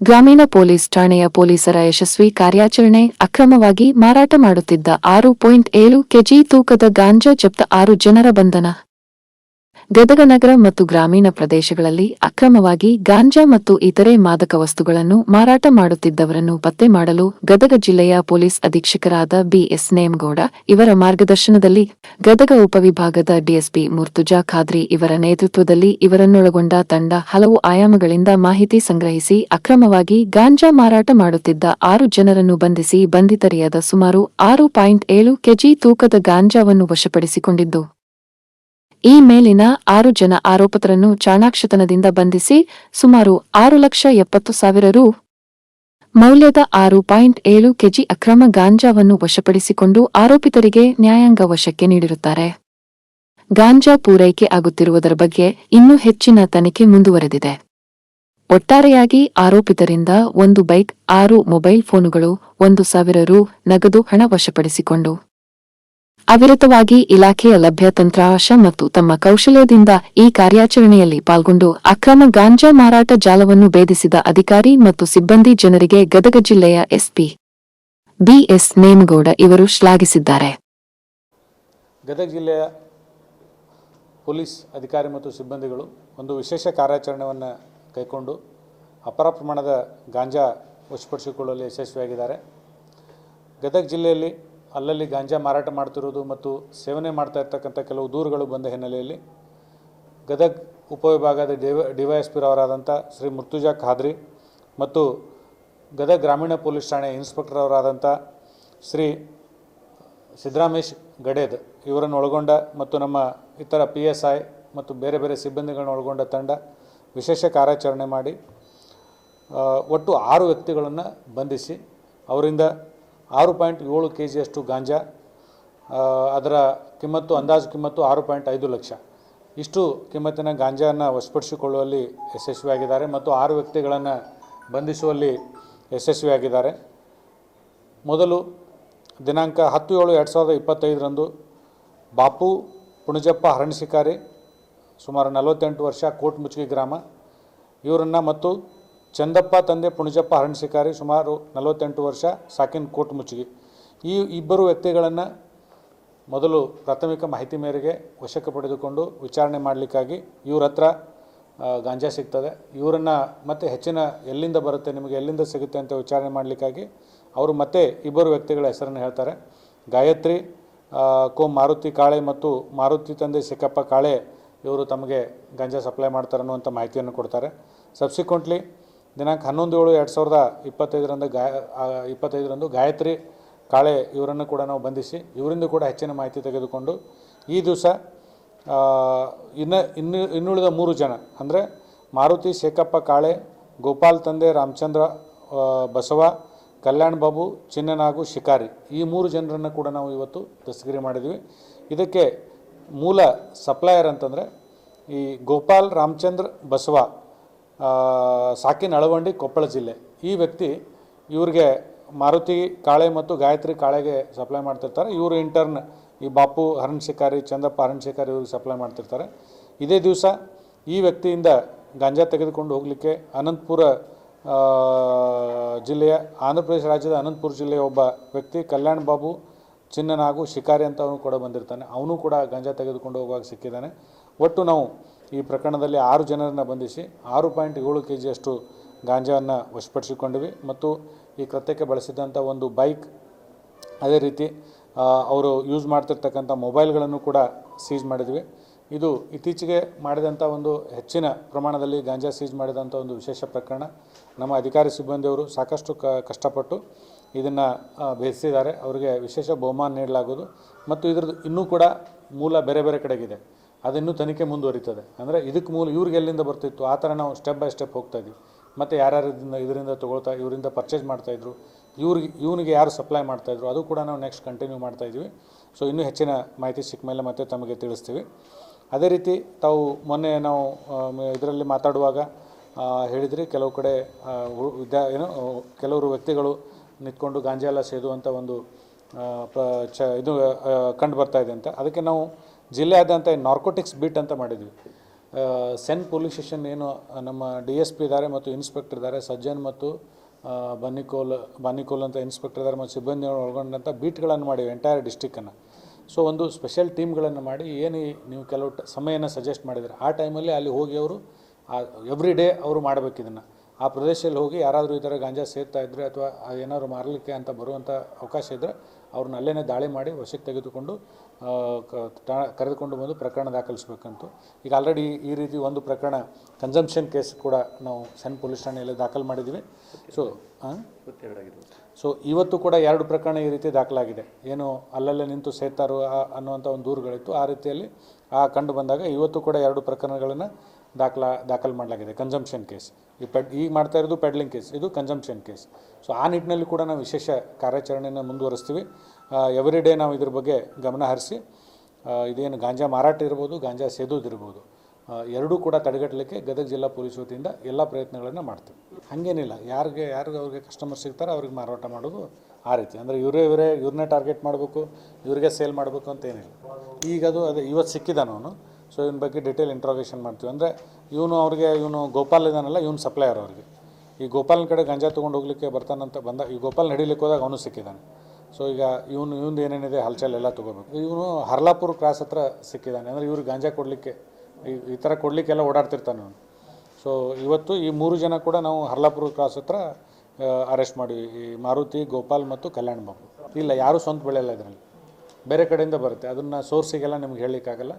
ಗ್ರಾಮೀಣ ಪೊಲೀಸ್ ಠಾಣೆಯ ಪೊಲೀಸರ ಯಶಸ್ವಿ ಕಾರ್ಯಾಚರಣೆ ಅಕ್ರಮವಾಗಿ ಮಾರಾಟ ಮಾಡುತ್ತಿದ್ದ ಆರು ಪಾಯಿಂಟ್ ಏಳು ಕೆಜಿ ತೂಕದ ಗಾಂಜಾ ಜಪ್ತ ಆರು ಜನರ ಬಂಧನ. ಗದಗ ನಗರ ಮತ್ತು ಗ್ರಾಮೀಣ ಪ್ರದೇಶಗಳಲ್ಲಿ ಅಕ್ರಮವಾಗಿ ಗಾಂಜಾ ಮತ್ತು ಇತರೆ ಮಾದಕ ವಸ್ತುಗಳನ್ನು ಮಾರಾಟ ಮಾಡುತ್ತಿದ್ದವರನ್ನು ಪತ್ತೆ ಮಾಡಲು ಗದಗ ಜಿಲ್ಲೆಯ ಪೊಲೀಸ್ ಅಧೀಕ್ಷಕರಾದ ಬಿಎಸ್ ನೇಮಗೌಡ ಇವರ ಮಾರ್ಗದರ್ಶನದಲ್ಲಿ ಗದಗ ಉಪವಿಭಾಗದ ಡಿಎಸ್ಪಿ ಮುರ್ತುಜಾ ಖಾದ್ರಿ ಇವರ ನೇತೃತ್ವದಲ್ಲಿ ಇವರನ್ನೊಳಗೊಂಡ ತಂಡ ಹಲವು ಆಯಾಮಗಳಿಂದ ಮಾಹಿತಿ ಸಂಗ್ರಹಿಸಿ ಅಕ್ರಮವಾಗಿ ಗಾಂಜಾ ಮಾರಾಟ ಮಾಡುತ್ತಿದ್ದ ಆರು ಜನರನ್ನು ಬಂಧಿಸಿ ಬಂಧಿತರಿಯಾದ ಸುಮಾರು ಆರು ಪಾಯಿಂಟ್ ಏಳು ಕೆಜಿ ತೂಕದ ಗಾಂಜಾವನ್ನು ವಶಪಡಿಸಿಕೊಂಡಿದ್ದು. ಈ ಮೇಲಿನ ಆರು ಜನ ಆರೋಪಿತರನ್ನು ಚಾಣಾಕ್ಷತನದಿಂದ ಬಂಧಿಸಿ ಸುಮಾರು ಆರು ಲಕ್ಷ ಎಪ್ಪತ್ತು ಸಾವಿರ ರು ಮೌಲ್ಯದ ಆರು ಪಾಯಿಂಟ್ ಏಳು ಕೆಜಿ ಅಕ್ರಮ ಗಾಂಜಾವನ್ನು ವಶಪಡಿಸಿಕೊಂಡು ಆರೋಪಿತರಿಗೆ ನ್ಯಾಯಾಂಗ ವಶಕ್ಕೆ ನೀಡಿರುತ್ತಾರೆ. ಗಾಂಜಾ ಪೂರೈಕೆ ಆಗುತ್ತಿರುವುದರ ಬಗ್ಗೆ ಇನ್ನೂ ಹೆಚ್ಚಿನ ತನಿಖೆ ಮುಂದುವರೆದಿದೆ. ಒಟ್ಟಾರೆಯಾಗಿ ಆರೋಪಿತರಿಂದ ಒಂದು ಬೈಕ್, ಆರು ಮೊಬೈಲ್ ಫೋನುಗಳು, ಒಂದು ಸಾವಿರ ರು ನಗದು ಹಣ ವಶಪಡಿಸಿಕೊಂಡು ಅವಿರತವಾಗಿ ಇಲಾಖೆಯ ಲಭ್ಯ ತಂತ್ರಾಂಶ ಮತ್ತು ತಮ್ಮ ಕೌಶಲ್ಯದಿಂದ ಈ ಕಾರ್ಯಾಚರಣೆಯಲ್ಲಿ ಪಾಲ್ಗೊಂಡು ಅಕ್ರಮ ಗಾಂಜಾ ಮಾರಾಟ ಜಾಲವನ್ನು ಭೇದಿಸಿದ ಅಧಿಕಾರಿ ಮತ್ತು ಸಿಬ್ಬಂದಿ ಜನರಿಗೆ ಗದಗ ಜಿಲ್ಲೆಯ ಎಸ್ಪಿ ಬಿಎಸ್ ನೇಮಗೌಡ ಇವರು ಶ್ಲಾಘಿಸಿದ್ದಾರೆ. ಗದಗ ಜಿಲ್ಲೆಯ ಪೊಲೀಸ್ ಅಧಿಕಾರಿ ಮತ್ತು ಸಿಬ್ಬಂದಿಗಳು ಒಂದು ವಿಶೇಷ ಕಾರ್ಯಾಚರಣೆಯನ್ನು ಕೈಕೊಂಡು ಅಪಾರ ಪ್ರಮಾಣದ ಗಾಂಜಾ ವಶಪಡಿಸಿಕೊಳ್ಳಲು ಯಶಸ್ವಿಯಾಗಿದ್ದಾರೆ. ಗದಗ ಜಿಲ್ಲೆಯಲ್ಲಿ ಅಲ್ಲಲ್ಲಿ ಗಾಂಜಾ ಮಾರಾಟ ಮಾಡ್ತಿರೋದು ಮತ್ತು ಸೇವನೆ ಮಾಡ್ತಾ ಇರ್ತಕ್ಕಂಥ ಕೆಲವು ದೂರುಗಳು ಬಂದ ಹಿನ್ನೆಲೆಯಲ್ಲಿ ಗದಗ್ ಉಪವಿಭಾಗದ ಡಿವ ಡಿವೈಎಸ್ಪಿರವರಾದಂಥ ಶ್ರೀ ಮುರ್ತುಜಾ ಖಾದ್ರಿ ಮತ್ತು ಗದಗ ಗ್ರಾಮೀಣ ಪೊಲೀಸ್ ಠಾಣೆ ಇನ್ಸ್ಪೆಕ್ಟರ್ ಅವರಾದಂಥ ಶ್ರೀ ಸಿದ್ದರಾಮೇಶ್ ಗಡೇದ್ ಇವರನ್ನು ಒಳಗೊಂಡ ಮತ್ತು ನಮ್ಮ ಇತರ ಪಿ ಎಸ್ ಐ ಮತ್ತು ಬೇರೆ ಬೇರೆ ಸಿಬ್ಬಂದಿಗಳನ್ನ ಒಳಗೊಂಡ ತಂಡ ವಿಶೇಷ ಕಾರ್ಯಾಚರಣೆ ಮಾಡಿ ಒಟ್ಟು ಆರು ವ್ಯಕ್ತಿಗಳನ್ನು ಬಂಧಿಸಿ, ಅವರಿಂದ ಆರು ಪಾಯಿಂಟ್ ಏಳು ಕೆ ಜಿಯಷ್ಟು ಗಾಂಜಾ ಅದರ ಕಿಮ್ಮತ್ತು, ಅಂದಾಜು ಕಿಮ್ಮತ್ತು ಆರು ಪಾಯಿಂಟ್ ಐದು ಲಕ್ಷ. ಇಷ್ಟು ಕಿಮ್ಮತ್ತಿನ ಗಾಂಜಾನ ವಶಪಡಿಸಿಕೊಳ್ಳುವಲ್ಲಿ ಯಶಸ್ವಿಯಾಗಿದ್ದಾರೆ ಮತ್ತು ಆರು ವ್ಯಕ್ತಿಗಳನ್ನು ಬಂಧಿಸುವಲ್ಲಿ ಯಶಸ್ವಿಯಾಗಿದ್ದಾರೆ. ಮೊದಲು ದಿನಾಂಕ ಹತ್ತು ಏಳು ಎರಡು ಸಾವಿರದ ಇಪ್ಪತ್ತೈದರಂದು ಬಾಪು ಪುಣಜಪ್ಪ ಹರಣ್ ಶಿಕಾರಿ, ಸುಮಾರು ನಲವತ್ತೆಂಟು ವರ್ಷ ಕೋಟ್ ಮುಚ್ಗಿ ಗ್ರಾಮ. ಇವರನ್ನು ಮತ್ತು ಚಂದಪ್ಪ ತಂದೆ ಪುಣಜಪ್ಪ ಹರಣ್ ಶಿಕಾರಿ ಸುಮಾರು ನಲವತ್ತೆಂಟು ವರ್ಷ ಸಾಕಿನ್ ಕೋಟ್ ಮುಚ್ಚಿಗೆ. ಈ ಇಬ್ಬರು ವ್ಯಕ್ತಿಗಳನ್ನು ಮೊದಲು ಪ್ರಾಥಮಿಕ ಮಾಹಿತಿ ಮೇರೆಗೆ ವಶಕ್ಕೆ ಪಡೆದುಕೊಂಡು ವಿಚಾರಣೆ ಮಾಡಲಿಕ್ಕಾಗಿ ಇವ್ರ ಹತ್ರ ಗಾಂಜಾ ಸಿಗ್ತದೆ. ಇವರನ್ನು ಮತ್ತೆ ಹೆಚ್ಚಿನ ಎಲ್ಲಿಂದ ಬರುತ್ತೆ, ನಿಮಗೆ ಎಲ್ಲಿಂದ ಸಿಗುತ್ತೆ ಅಂತ ವಿಚಾರಣೆ ಮಾಡಲಿಕ್ಕಾಗಿ ಅವರು ಮತ್ತೆ ಇಬ್ಬರು ವ್ಯಕ್ತಿಗಳ ಹೆಸರನ್ನು ಹೇಳ್ತಾರೆ. ಗಾಯತ್ರಿ ಕೋ ಮಾರುತಿ ಕಾಳೆ ಮತ್ತು ಮಾರುತಿ ತಂದೆ ಸಿಕ್ಕಪ್ಪ ಕಾಳೆ ಇವರು ತಮಗೆ ಗಾಂಜಾ ಸಪ್ಲೈ ಮಾಡ್ತಾರೆ ಅನ್ನುವಂಥ ಮಾಹಿತಿಯನ್ನು ಕೊಡ್ತಾರೆ. ಸಬ್ಸಿಕ್ವೆಂಟ್ಲಿ ದಿನಾಂಕ ಹನ್ನೊಂದು ಏಳು ಎರಡು ಸಾವಿರದ ಇಪ್ಪತ್ತೈದರಂದು ಗಾಯ ಇಪ್ಪತ್ತೈದರಂದು ಗಾಯತ್ರಿ ಕಾಳೆ ಇವರನ್ನು ಕೂಡ ನಾವು ಬಂಧಿಸಿ ಇವರಿಂದ ಕೂಡ ಹೆಚ್ಚಿನ ಮಾಹಿತಿ ತೆಗೆದುಕೊಂಡು ಈ ದಿವಸ ಇನ್ನು ಇನ್ನು, ಇನ್ನುಳಿದ ಮೂರು ಜನ, ಅಂದರೆ ಮಾರುತಿ ಶೇಖಪ್ಪ ಕಾಳೆ, ಗೋಪಾಲ್ ತಂದೆ ರಾಮಚಂದ್ರ ಬಸವ, ಕಲ್ಯಾಣ್ ಬಾಬು, ಚಿನ್ನನಾಗು, ಶಿಕಾರಿ ಈ ಮೂರು ಜನರನ್ನು ಕೂಡ ನಾವು ಇವತ್ತು ದಸ್ತಗಿರಿ ಮಾಡಿದ್ವಿ. ಇದಕ್ಕೆ ಮೂಲ ಸಪ್ಲೈಯರ್ ಅಂತಂದರೆ ಈ ಗೋಪಾಲ್, ರಾಮಚಂದ್ರ, ಬಸವ ಸಾಕಿನ ಅಳವಂಡಿ ಕೊಪ್ಪಳ ಜಿಲ್ಲೆ. ಈ ವ್ಯಕ್ತಿ ಇವ್ರಿಗೆ ಮಾರುತಿ ಕಾಳೆ ಮತ್ತು ಗಾಯತ್ರಿ ಕಾಳೆಗೆ ಸಪ್ಲೈ ಮಾಡ್ತಿರ್ತಾರೆ. ಇವರು ಇಂಟರ್ನ್ ಈ ಬಾಪು ಹರಣ್ ಶಿಕಾರಿ, ಚಂದಪ್ಪ ಹರಣ್ ಶಿಕಾರಿ ಇವ್ರಿಗೆ ಸಪ್ಲೈ ಮಾಡ್ತಿರ್ತಾರೆ. ಇದೇ ದಿವಸ ಈ ವ್ಯಕ್ತಿಯಿಂದ ಗಾಂಜಾ ತೆಗೆದುಕೊಂಡು ಹೋಗಲಿಕ್ಕೆ ಅನಂತಪುರ ಜಿಲ್ಲೆಯ, ಆಂಧ್ರ ಪ್ರದೇಶ ರಾಜ್ಯದ ಅನಂತಪುರ ಜಿಲ್ಲೆಯ ಒಬ್ಬ ವ್ಯಕ್ತಿ ಕಲ್ಯಾಣ್ ಬಾಬು ಚಿನ್ನನಾಗು ಶಿಕಾರಿ ಅಂತ ಅವನು ಕೂಡ ಬಂದಿರ್ತಾನೆ. ಅವನು ಕೂಡ ಗಾಂಜಾ ತೆಗೆದುಕೊಂಡು ಹೋಗುವಾಗ ಸಿಕ್ಕಿದ್ದಾನೆ. ಒಟ್ಟು ನಾವು ಈ ಪ್ರಕರಣದಲ್ಲಿ ಆರು ಜನರನ್ನು ಬಂಧಿಸಿ ಆರು ಪಾಯಿಂಟ್ ಏಳು ಕೆ ಜಿಯಷ್ಟು ಗಾಂಜಾವನ್ನು ವಶಪಡಿಸಿಕೊಂಡಿವಿ. ಮತ್ತು ಈ ಕೃತ್ಯಕ್ಕೆ ಬಳಸಿದಂಥ ಒಂದು ಬೈಕ್, ಅದೇ ರೀತಿ ಅವರು ಯೂಸ್ ಮಾಡ್ತಿರ್ತಕ್ಕಂಥ ಮೊಬೈಲ್ಗಳನ್ನು ಕೂಡ ಸೀಜ್ ಮಾಡಿದ್ವಿ. ಇದು ಇತ್ತೀಚೆಗೆ ಮಾಡಿದಂಥ ಒಂದು ಹೆಚ್ಚಿನ ಪ್ರಮಾಣದಲ್ಲಿ ಗಾಂಜಾ ಸೀಜ್ ಮಾಡಿದಂಥ ಒಂದು ವಿಶೇಷ ಪ್ರಕರಣ. ನಮ್ಮ ಅಧಿಕಾರಿ ಸಿಬ್ಬಂದಿಯವರು ಸಾಕಷ್ಟು ಕಷ್ಟಪಟ್ಟು ಇದನ್ನು ಬೇಯಿಸಿದ್ದಾರೆ ಅವರಿಗೆ ವಿಶೇಷ ಬಹುಮಾನ ನೀಡಲಾಗುವುದು. ಮತ್ತು ಇದ್ರದ್ದು ಇನ್ನೂ ಕೂಡ ಮೂಲ ಬೇರೆ ಬೇರೆ ಕಡೆಗಿದೆ. ಅದಿನ್ನೂ ತನಿಖೆ ಮುಂದುವರಿತದೆ. ಅಂದರೆ ಇದಕ್ಕೆ ಮೂಲ ಇವ್ರಿಗೆ ಎಲ್ಲಿಂದ ಬರ್ತಿತ್ತು? ಆ ಥರ ನಾವು ಸ್ಟೆಪ್ ಬೈ ಸ್ಟೆಪ್ ಹೋಗ್ತಾ ಇದ್ವಿ. ಮತ್ತು ಯಾರ್ಯಾರು ಇದರಿಂದ ಇದರಿಂದ ತೊಗೊಳ್ತಾ, ಇವರಿಂದ ಪರ್ಚೇಸ್ ಮಾಡ್ತಾಯಿದ್ರು ಇವ್ರಿಗೆ, ಇವನಿಗೆ ಯಾರು ಸಪ್ಲೈ ಮಾಡ್ತಾಯಿದ್ರು ಅದು ಕೂಡ ನಾವು ನೆಕ್ಸ್ಟ್ ಕಂಟಿನ್ಯೂ ಮಾಡ್ತಾಯಿದ್ವಿ ಸೊ ಇನ್ನೂ ಹೆಚ್ಚಿನ ಮಾಹಿತಿ ಸಿಕ್ಕ ಮೇಲೆ ಮತ್ತೆ ತಮಗೆ ತಿಳಿಸ್ತೀವಿ. ಅದೇ ರೀತಿ ತಾವು ಮೊನ್ನೆ ನಾವು ಇದರಲ್ಲಿ ಮಾತಾಡುವಾಗ ಹೇಳಿದ್ರಿ ಕೆಲವು ಕಡೆ ವಿದ್ಯಾ, ಏನು ಕೆಲವರು ವ್ಯಕ್ತಿಗಳು ನಿಂತ್ಕೊಂಡು ಗಾಂಜಾ ಎಲ್ಲ ಸೇದುವಂಥ ಒಂದು ಚ, ಇದು ಕಂಡು ಬರ್ತಾ ಇದೆ ಅಂತ. ಅದಕ್ಕೆ ನಾವು ಜಿಲ್ಲೆಯಾದ್ಯಂತ ನಾರ್ಕೋಟಿಕ್ಸ್ ಬೀಟ್ ಅಂತ ಮಾಡಿದ್ವಿ. ಸೆನ್ ಪೊಲೀಸ್ ಸ್ಟೇಷನ್ ಏನು, ನಮ್ಮ ಡಿ ಎಸ್ ಪಿ ಇದ್ದಾರೆ ಮತ್ತು ಇನ್ಸ್ಪೆಕ್ಟರ್ ಇದ್ದಾರೆ ಸಜ್ಜನ್ ಮತ್ತು ಬನ್ನಿಕೋಲ್ ಬನ್ನಿಕೋಲ್ ಅಂತ ಇನ್ಸ್ಪೆಕ್ಟರ್ ಇದ್ದಾರೆ ಮತ್ತು ಸಿಬ್ಬಂದಿ ಒಳಗೊಂಡಂಥ ಬೀಟ್ಗಳನ್ನು ಮಾಡಿವೆ ಎಂಟೈರ್ ಡಿಸ್ಟಿಕ್ಕನ್ನು ಸೊ ಒಂದು ಸ್ಪೆಷಲ್ ಟೀಮ್ಗಳನ್ನು ಮಾಡಿ, ಏನು ನೀವು ಕೆಲವು ಸಮಯನ ಸಜೆಸ್ಟ್ ಮಾಡಿದರೆ, ಆ ಟೈಮಲ್ಲಿ ಅಲ್ಲಿ ಹೋಗಿ ಅವರು ಎವ್ರಿ ಡೇ ಅವರು ಮಾಡಬೇಕು ಇದನ್ನು. ಆ ಪ್ರದೇಶದಲ್ಲಿ ಹೋಗಿ ಯಾರಾದರೂ ಈ ಥರ ಗಾಂಜಾ ಸೇರ್ತಾ ಇದ್ದರೆ ಅಥವಾ ಏನಾದರೂ ಮಾರಲಿಕ್ಕೆ ಅಂತ ಬರುವಂಥ ಅವಕಾಶ ಇದ್ದರೆ ಅವ್ರನ್ನ ಅಲ್ಲೇ ದಾಳಿ ಮಾಡಿ ವಶಕ್ಕೆ ತೆಗೆದುಕೊಂಡು ಕರೆದುಕೊಂಡು ಬಂದು ಪ್ರಕರಣ ದಾಖಲಿಸಬೇಕಂತು. ಈಗ ಆಲ್ರೆಡಿ ಈ ರೀತಿ ಒಂದು ಪ್ರಕರಣ ಕನ್ಸಂಪ್ಷನ್ ಕೇಸ್ ಕೂಡ ನಾವು ಸಣ್ಣ ಪೊಲೀಸ್ ಠಾಣೆಯಲ್ಲಿ ದಾಖಲು ಮಾಡಿದ್ದೀವಿ. ಸೊ ಸೊ ಇವತ್ತು ಕೂಡ ಎರಡು ಪ್ರಕರಣ ಈ ರೀತಿ ದಾಖಲಾಗಿದೆ. ಏನು ಅಲ್ಲಲ್ಲೇ ನಿಂತು ಸೇತಾರು ಅನ್ನುವಂಥ ಒಂದು ದೂರುಗಳಿತ್ತು. ಆ ರೀತಿಯಲ್ಲಿ ಆ ಕಂಡು ಬಂದಾಗ ಇವತ್ತು ಕೂಡ ಎರಡು ಪ್ರಕರಣಗಳನ್ನು ದಾಖಲಾ, ದಾಖಲು ಮಾಡಲಾಗಿದೆ ಕನ್ಸಂಪ್ಷನ್ ಕೇಸ್ ಈ ಪೆಡ್ ಈಗ ಮಾಡ್ತಾ ಇರೋದು ಪೆಡ್ಲಿಂಗ್ ಕೇಸ್ ಇದು ಕನ್ಸಂಪ್ಷನ್ ಕೇಸ್ ಸೊ ಆ ನಿಟ್ಟಿನಲ್ಲಿ ಕೂಡ ನಾವು ವಿಶೇಷ ಕಾರ್ಯಾಚರಣೆಯನ್ನು ಮುಂದುವರಿಸ್ತೀವಿ. ಎವ್ರಿ ಡೇ ನಾವು ಇದ್ರ ಬಗ್ಗೆ ಗಮನ ಹರಿಸಿ ಇದೇನು ಗಾಂಜಾ ಮಾರಾಟ ಇರ್ಬೋದು, ಗಾಂಜಾ ಸೇದೋದಿರ್ಬೋದು ಎರಡೂ ಕೂಡ ತಡೆಗಟ್ಟಲಿಕ್ಕೆ ಗದಗ ಜಿಲ್ಲಾ ಪೊಲೀಸ್ ವತಿಯಿಂದ ಎಲ್ಲ ಪ್ರಯತ್ನಗಳನ್ನು ಮಾಡ್ತೀವಿ. ಹಾಗೇನಿಲ್ಲ, ಯಾರಿಗೆ ಯಾರಿಗೆ ಅವ್ರಿಗೆ ಕಸ್ಟಮರ್ ಸಿಗ್ತಾರೋ ಅವ್ರಿಗೆ ಮಾರಾಟ ಮಾಡೋದು ಆ ರೀತಿ. ಅಂದರೆ ಇವರೇ ಇವರೇ ಇವ್ರನ್ನೇ ಟಾರ್ಗೆಟ್ ಮಾಡಬೇಕು, ಇವ್ರಿಗೆ ಸೇಲ್ ಮಾಡಬೇಕು ಅಂತ ಏನಿಲ್ಲ. ಈಗ ಅದು, ಅದೇ, ಇವತ್ತು ಸಿಕ್ಕಿದ್ದಾನ ಅವನು ಸೊ ಇವನ ಬಗ್ಗೆ ಡೀಟೇಲ್ ಇಂಟ್ರೋಗೇಷನ್ ಮಾಡ್ತೀವಿ. ಅಂದರೆ ಇವನು ಅವ್ರಿಗೆ, ಇವನು ಗೋಪಾಲ್ ಇದಾನಲ್ಲ, ಇವನು ಸಪ್ಲೈಯರ್ ಅವ್ರಿಗೆ. ಈ ಗೋಪಾಲ್ನ ಕಡೆ ಗಂಜಾ ತೊಗೊಂಡು ಹೋಗ್ಲಿಕ್ಕೆ ಬರ್ತಾನಂತ ಬಂದ, ಈ ಗೋಪಾಲ್ ನಡಿಲಿಕ್ಕೆ ಹೋದಾಗ ಅವನು ಸಿಕ್ಕಿದ್ದಾನೆ ಸೊ ಈಗ ಇವನು ಇವನು ಏನೇನಿದೆ, ಹಲ್ಚಲ್ ಎಲ್ಲ ತೊಗೋಬೇಕು. ಇವನು ಹರ್ಲಾಪುರ್ ಕ್ರಾಸ್ ಹತ್ರ ಸಿಕ್ಕಿದ್ದಾನೆ ಅಂದರೆ ಇವ್ರಿಗೆ ಗಾಂಜಾ ಕೊಡಲಿಕ್ಕೆ, ಈ ಥರ ಕೊಡಲಿಕ್ಕೆಲ್ಲ ಓಡಾಡ್ತಿರ್ತಾನೆ ಅವನು. ಸೊ ಇವತ್ತು ಈ ಮೂರು ಜನ ಕೂಡ ನಾವು ಹರ್ಲಾಪುರ ಕ್ರಾಸ್ ಹತ್ರ ಅರೆಸ್ಟ್ ಮಾಡಿವಿ ಈ ಮಾರುತಿ, ಗೋಪಾಲ್ ಮತ್ತು ಕಲ್ಯಾಣ್ ಬಾಬು. ಇಲ್ಲ, ಯಾರೂ ಸ್ವಂತ ಬೆಳೆಯಲ್ಲ ಇದರಲ್ಲಿ. ಬೇರೆ ಕಡೆಯಿಂದ ಬರುತ್ತೆ. ಅದನ್ನು ಸೋರ್ಸಿಗೆಲ್ಲ ನಿಮ್ಗೆ ಹೇಳಲಿಕ್ಕಾಗಲ್ಲ.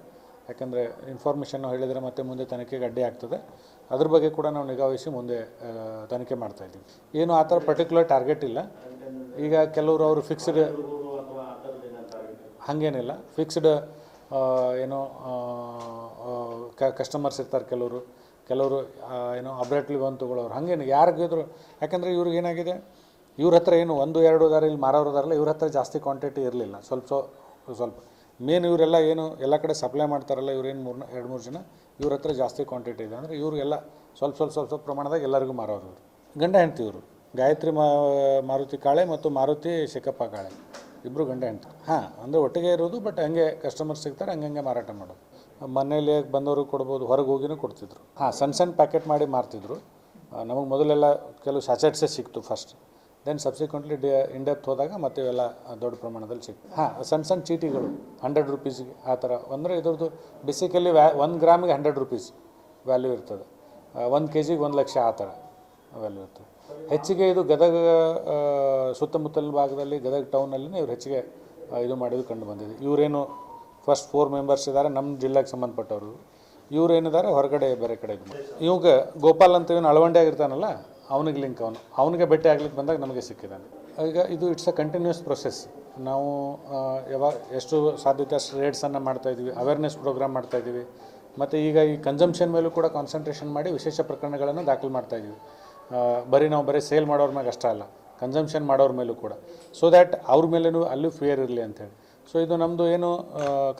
ಯಾಕಂದರೆ ಇನ್ಫಾರ್ಮೇಷನ್ ಹೇಳಿದರೆ ಮತ್ತೆ ಮುಂದೆ ತನಿಖೆಗೆ ಅಡ್ಡಿ ಆಗ್ತದೆ. ಅದ್ರ ಬಗ್ಗೆ ಕೂಡ ನಾವು ನಿಗಾವಹಿಸಿ ಮುಂದೆ ತನಿಖೆ ಮಾಡ್ತಾ ಇದ್ದೀವಿ. ಏನು ಆ ಥರ ಪರ್ಟಿಕ್ಯುಲರ್ ಟಾರ್ಗೆಟ್ ಇಲ್ಲ. ಈಗ ಕೆಲವರು ಅವರು ಫಿಕ್ಸ್ಡ್ ಹಾಗೇನಿಲ್ಲ. ಫಿಕ್ಸ್ಡ್ ಏನೋ ಕಸ್ಟಮರ್ಸ್ ಇರ್ತಾರೆ ಕೆಲವರು. ಕೆಲವರು ಏನು ಅಬ್ರೇಟ್ಲಿ ಬಂದು ತೊಗೊಳ್ಳೋರು. ಹಾಗೇನು ಯಾರಿಗಿದ್ರು, ಯಾಕಂದರೆ ಇವ್ರಿಗೆ ಏನಾಗಿದೆ, ಇವ್ರ ಹತ್ರ ಏನು ಒಂದು, ಎರಡು ದಾರ ಇಲ್ಲಿ ಮಾರೋರು ಇದಾರಲ್ಲ ಇವ್ರ ಹತ್ರ ಜಾಸ್ತಿ ಕ್ವಾಂಟಿಟಿ ಇರಲಿಲ್ಲ. ಸ್ವಲ್ಪ ಸ್ವಲ್ಪ. ಮೇನ್ ಇವರೆಲ್ಲ ಏನು ಎಲ್ಲ ಕಡೆ ಸಪ್ಲೈ ಮಾಡ್ತಾರಲ್ಲ ಇವ್ರೇನು ಮೂರು ಎರಡು ಮೂರು ಜನ, ಇವ್ರ ಹತ್ರ ಜಾಸ್ತಿ ಕ್ವಾಂಟಿಟಿ ಇದೆ. ಅಂದರೆ ಇವ್ರಿಗೆಲ್ಲ ಸ್ವಲ್ಪ ಸ್ವಲ್ಪ ಸ್ವಲ್ಪ ಸ್ವಲ್ಪ ಪ್ರಮಾಣದಾಗ ಎಲ್ಲರಿಗೂ ಮಾರೋರು ಇವರು ಗಂಡ ಹೆಂಡ್ತಿ ಇವರು. ಗಾಯತ್ರಿ ಮಾ ಮಾರುತಿ ಕಾಳೆ ಮತ್ತು ಮಾರುತಿ ಶಿಕಪ್ಪ ಕಾಳೆ. ಇಬ್ಬರು ಗಂಡ ಹೆಂಡ್ತಿ. ಹಾಂ, ಅಂದರೆ ಒಟ್ಟಿಗೆ ಇರೋದು ಬಟ್ ಹಂಗೆ ಕಸ್ಟಮರ್ ಸಿಗ್ತಾರೆ ಹಂಗಂಗೆ ಮಾರಾಟ ಮಾಡೋದು. ಮನೇಲಿ ಬಂದವರು ಕೊಡ್ಬೋದು, ಹೊರಗೆ ಹೋಗಿನೂ ಕೊಡ್ತಿದ್ರು. ಹಾಂ, ಸಣ್ಣ ಸಣ್ಣ ಪ್ಯಾಕೆಟ್ ಮಾಡಿ ಮಾರ್ತಿದ್ರು. ನಮಗೆ ಮೊದಲೆಲ್ಲ ಕೆಲವು ಸ್ಯಾಚೆಟ್ಸೇ ಸಿಕ್ತು first then subsequently the in depth ಹೋದಾಗ ಮತ್ತೆ ಇವೆಲ್ಲ ದೊಡ್ಡ ಪ್ರಮಾಣದಲ್ಲಿ ಸಿಗ್ತದೆ. ಹಾಂ ಸಣ್ಣ ಸಣ್ಣ ಚೀಟಿಗಳು ಹಂಡ್ರೆಡ್ ರುಪೀಸ್ಗೆ ಆ ಥರ. ಅಂದರೆ ಇದ್ರದ್ದು ಬೇಸಿಕಲಿ ವ್ಯಾ, ಒಂದು ಗ್ರಾಮಿಗೆ ಹಂಡ್ರೆಡ್ ರುಪೀಸ್ ವ್ಯಾಲ್ಯೂ ಇರ್ತದೆ. ಒಂದು ಕೆ ಜಿಗೆ ಒಂದು ಲಕ್ಷ ಆ ಥರ ವ್ಯಾಲ್ಯೂ ಇರ್ತದೆ. ಹೆಚ್ಚಿಗೆ ಇದು ಗದಗ ಸುತ್ತಮುತ್ತಲಿನ ಭಾಗದಲ್ಲಿ, ಗದಗ ಟೌನಲ್ಲಿ ಇವ್ರು ಹೆಚ್ಚಿಗೆ ಇದು ಮಾಡಿದ್ದು ಕಂಡು ಬಂದಿದೆ. ಇವರೇನು ಫಸ್ಟ್ ಫೋರ್ ಮೆಂಬರ್ಸ್ ಇದ್ದಾರೆ ನಮ್ಮ ಜಿಲ್ಲೆಗೆ ಸಂಬಂಧಪಟ್ಟವರು. ಇವರೇನಿದ್ದಾರೆ ಹೊರಗಡೆ ಬೇರೆ ಕಡೆ ಇವಾಗ ಗೋಪಾಲ್ ಅಂತ ಇವನು ಅಳವಂಡೆ ಆಗಿರ್ತಾನಲ್ಲ ಅವನಿಗೆ ಲಿಂಕ್ ಅವನು. ಅವನಿಗೆ ಭೇಟಿ ಆಗ್ಲಿಕ್ಕೆ ಬಂದಾಗ ನಮಗೆ ಸಿಕ್ಕಿದ್ದಾನೆ. ಈಗ ಇದು ಇಟ್ಸ್ ಅ ಕಂಟಿನ್ಯೂಸ್ ಪ್ರೊಸೆಸ್ ನಾವು ಯಾವಾಗ ಎಷ್ಟು ಸಾಧ್ಯತೆ ಅಷ್ಟು ರೇಟ್ಸನ್ನು ಮಾಡ್ತಾಯಿದ್ವಿ ಅವೇರ್ನೆಸ್ ಪ್ರೋಗ್ರಾಮ್ ಮಾಡ್ತಾಯಿದ್ದೀವಿ ಮತ್ತು ಈಗ ಈ ಕನ್ಸಂಪ್ಷನ್ ಮೇಲೂ ಕೂಡ ಕಾನ್ಸಂಟ್ರೇಷನ್ ಮಾಡಿ ವಿಶೇಷ ಪ್ರಕರಣಗಳನ್ನು ದಾಖಲು ಮಾಡ್ತಾಯಿದ್ದೀವಿ ಬರೀ ನಾವು ಬರೀ ಸೇಲ್ ಮಾಡೋರ ಮ್ಯಾಗ ಅಷ್ಟೇ ಅಲ್ಲ ಕನ್ಸಂಪ್ಷನ್ ಮಾಡೋರ ಮೇಲೂ ಕೂಡ. ಸೊ ದ್ಯಾಟ್ ಅವ್ರ ಮೇಲೂ ಅಲ್ಲೂ ಫಿಯರ್ ಇರಲಿ ಅಂತೇಳಿ ಸೊ ಇದು ನಮ್ಮದು ಏನು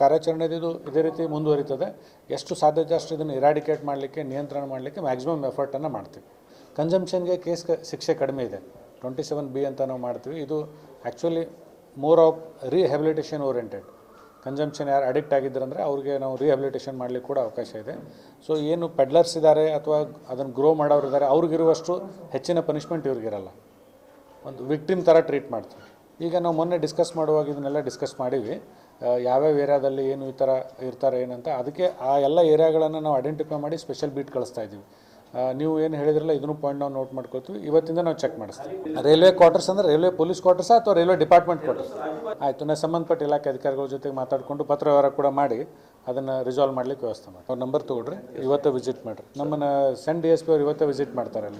ಕಾರ್ಯಾಚರಣೆದಿದು ಕಾರ್ಯಾಚರಣೆ ಇದು ಇದೇ ರೀತಿ ಮುಂದುವರಿತದೆ. ಎಷ್ಟು ಸಾಧ್ಯತೆ ಅಷ್ಟು ಇದನ್ನು ಇರಾಡಿಕೇಟ್ ಮಾಡಲಿಕ್ಕೆ, ನಿಯಂತ್ರಣ ಮಾಡಲಿಕ್ಕೆ ಮ್ಯಾಕ್ಸಿಮಮ್ ಎಫರ್ಟನ್ನು ಮಾಡ್ತೀವಿ. ಕನ್ಸಂಪ್ಷನ್ಗೆ ಕೇಸ್ ಶಿಕ್ಷೆ ಕಡಿಮೆ ಇದೆ. ಟ್ವೆಂಟಿ ಸೆವೆನ್ ಬಿ ಅಂತ ನಾವು ಮಾಡ್ತೀವಿ. ಇದು actually more of rehabilitation oriented consumption ಯಾರು ಅಡಿಕ್ಟ್ ಆಗಿದ್ದರಂದರೆ ಅವ್ರಿಗೆ ನಾವು ರಿಹ್ಯಾಬಿಲಿಟೇಷನ್ ಮಾಡಲಿಕ್ಕೆ ಕೂಡ ಅವಕಾಶ ಇದೆ. ಸೊ ಏನು ಪೆಡ್ಲರ್ಸ್ ಇದ್ದಾರೆ ಅಥವಾ ಅದನ್ನು ಗ್ರೋ ಮಾಡೋರು ಇದ್ದಾರೆ ಅವ್ರಿಗಿರುವಷ್ಟು ಹೆಚ್ಚಿನ ಪನಿಷ್ಮೆಂಟ್ ಇವ್ರಿಗಿರಲ್ಲ. ಒಂದು ವಿಕ್ಟಿಮ್ ಥರ ಟ್ರೀಟ್ ಮಾಡ್ತೀವಿ. ಈಗ ನಾವು ಮೊನ್ನೆ ಡಿಸ್ಕಸ್ ಮಾಡುವಾಗ ಇದನ್ನೆಲ್ಲ ಡಿಸ್ಕಸ್ ಮಾಡೀವಿ ಯಾವ್ಯಾವ ಏರಿಯಾದಲ್ಲಿ ಏನು ಈ ಥರ ಇರ್ತಾರೆ ಏನಂತ. ಅದಕ್ಕೆ ಆ ಎಲ್ಲ ಏರಿಯಾಗಳನ್ನು ನಾವು ಐಡೆಂಟಿಫೈ ಮಾಡಿ ಸ್ಪೆಷಲ್ ಬೀಟ್ ಕಳಿಸ್ತಾ ಇದ್ದೀವಿ. ನೀವು ಏನು ಹೇಳಿದ್ರಲ್ಲ, ಇದನ್ನು ಪಾಯಿಂಟ್ ನಾವು ನೋಟ್ ಮಾಡ್ಕೊಳ್ತೀವಿ. ಇವತ್ತಿಂದ ನಾವು ಚೆಕ್ ಮಾಡಿಸ್ತೀವಿ. ರೈಲ್ವೆ ಕ್ವಾರ್ಟರ್ಸ್ ಅಂದರೆ ರೈಲ್ವೆ ಪೊಲೀಸ್ ಕ್ವಾರ್ಟರ್ಸ್ ಅಥವಾ ರೈಲ್ವೆ ಡಿಪಾರ್ಟ್ಮೆಂಟ್ ಕ್ವಾರ್ಟರ್ಸ್ ಆಯಿತು ನಾನು ಸಂಬಂಧಪಟ್ಟ ಇಲಾಖೆ ಅಧಿಕಾರಿಗಳ ಜೊತೆಗೆ ಮಾತಾಡಿಕೊಂಡು ಪತ್ರ ವ್ಯವಹಾರ ಕೂಡ ಮಾಡಿ ಅದನ್ನು ರಿಸಾಲ್ವ್ ಮಾಡ್ಲಿಕ್ಕೆ ವ್ಯವಸ್ಥೆ ಮಾಡಿ ಅವ್ರ ನಂಬರ್ ತೊಗೊಳ್ರಿ, ಇವತ್ತೇ ವಿಸಿಟ್ ಮಾಡಿರಿ. ನಮ್ಮನ್ನು ಸೆಂಡ್ ಡಿ ಎಸ್ ಪಿ ಅವ್ರು ಇವತ್ತೇ ವಿಸಿಟ್ ಮಾಡ್ತಾರೆ ಅಲ್ಲಿ.